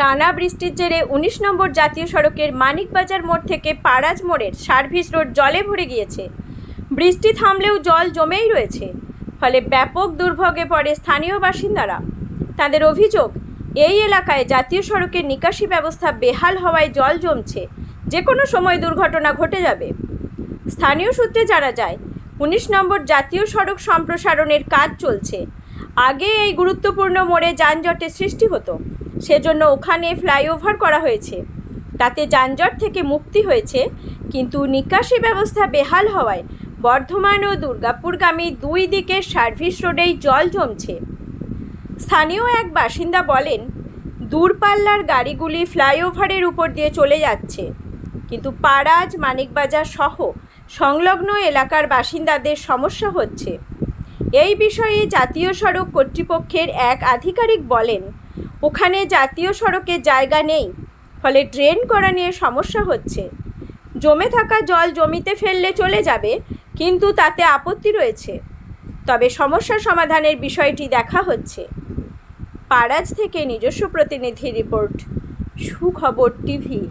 টানা বৃষ্টির জেরে উনিশ নম্বর জাতীয় সড়কের মানিকবাজার মোড় থেকে পাড়াজ মোড়ের সার্ভিস রোড জলে ভরে গিয়েছে। বৃষ্টি থামলেও জল জমেই রয়েছে, ফলে ব্যাপক দুর্ভোগে পড়ে স্থানীয় বাসিন্দারা। তাদের অভিযোগ, এই এলাকায় জাতীয় সড়কের নিকাশি ব্যবস্থা বেহাল হওয়ায় জল জমছে যে কোনো সময় দুর্ঘটনা ঘটে যাবে। স্থানীয় সূত্রে জানা যায়, উনিশ নম্বর জাতীয় সড়ক সম্প্রসারণের কাজ চলছে আগে এই গুরুত্বপূর্ণ মোড়ে যানজটের সৃষ্টি হতো। সেজন্য ওখানে ফ্লাইওভার করা হয়েছে। তাতে যানজট থেকে মুক্তি হয়েছে, কিন্তু নিকাশি ব্যবস্থা বেহাল হওয়ায় বর্ধমান ও দুর্গাপুরগামী দুই দিকের সার্ভিস রোডেই জল জমছে। স্থানীয় এক বাসিন্দা বলেন, দূরপাল্লার গাড়িগুলি ফ্লাইওভারের উপর দিয়ে চলে যাচ্ছে, কিন্তু পাড়াজ, মানিকবাজার সহ সংলগ্ন এলাকার বাসিন্দাদের সমস্যা হচ্ছে। এই বিষয়ে জাতীয় সড়ক কর্তৃপক্ষের এক আধিকারিক বলেন, ওখানে জাতীয় সড়কে জায়গা নেই, ফলে ড্রেন করা নিয়ে সমস্যা হচ্ছে। জমে থাকা জল জমিতে ফেললে চলে যাবে, কিন্তু তাতে আপত্তি রয়েছে। তবে সমস্যা সমাধানের বিষয়টি দেখা হচ্ছে। পাড়াজ থেকে নিজস্ব প্রতিনিধি রিপোর্ট, সুখবর টিভি।